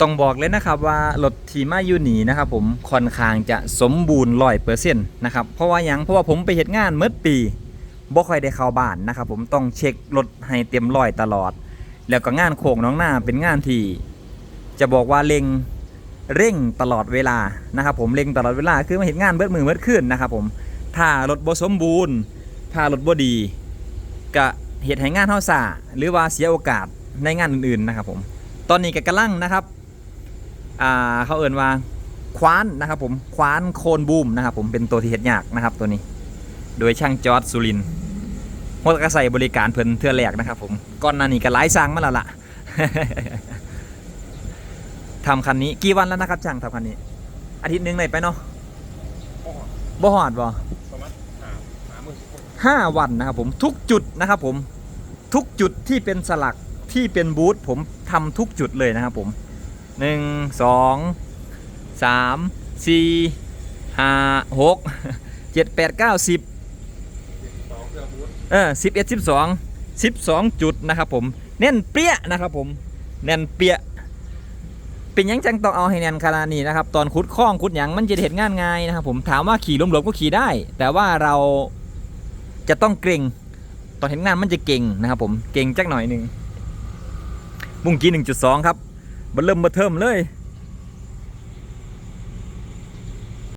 ต้องบอกเลยนะครับว่ารถทีมายูนีนะครับผมค่อนข้างจะสมบูรณ์ร้อยเปอร์เซ็นต์นะครับเพราะว่ายังเพราะว่าผมไปเหตุงานเมื่อปีบ่ค่อยได้เข้าบ้านนะครับผมต้องเช็ครถให้เต็มร้อยตลอด แล้วก็งานโค้งน้องหน้าเป็นงานที่จะบอกว่าเร่งเร่งตลอดเวลานะครับผมเร่งตลอดเวลาคือมาเห็นงานเบิดมือเบิดขึ้นนะครับผมถ้ารถบ่สมบูรณ์ ถ้ารถบ่ดีก็เหตุให้งานเฮาซ่าหรือว่าเสียโอกาสในงานอื่นๆนะครับผมตอนนี้ก็กำลังนะครับ อ่าเขาเอ่นว่าคว้านนะครับผมคว้านโคนบูมนะครับผมเป็นตัวที่เฮ็ดยากนะครับตัวนี้ โดยช่างจอร์ดสุรินทร์โฮตกระใส่บริการเพิ่นเทื่อแรกนะครับผมก่อนหน้านี้ก็หลายสร้างมาแล้วล่ะทำคันนี้กี่วันแล้วนะครับช่างทำคันนี้ อาทิตย์หนึงไหนไปเนาะบ่หอดบ่ประมาณหาหาหมื่นคนห้าวันนะครับผมทุกจุดนะครับผมทุกจุดที่เป็นสลักที่เป็นบูธผมทำทุกจุดเลยนะครับผม หนึ่งสองสามสี่ห้าหกเจ็ดแปดเก้าสิบเออสิบเอ็ดสิบสองสิบสองจุดนะครับผมแน่นเปี้ยนะครับผมแน่นเปี้ยเป็นยังจังต้องเอาให้แน่นขนาดนี้นะครับ ตอนขุดคล้องขุดหยังมันจะเห็นงานง่ายนะครับผมถามว่าขี่ล้มๆก็ขี่ได้ แต่ว่าเราจะต้องเกรงตอนเห็นงานมันจะเก่งนะครับผมเก่งจักหน่อยหนึ่งบุ้งกี้หนึ่งจุดสองครับ บันเริ่มมาเทิมเลย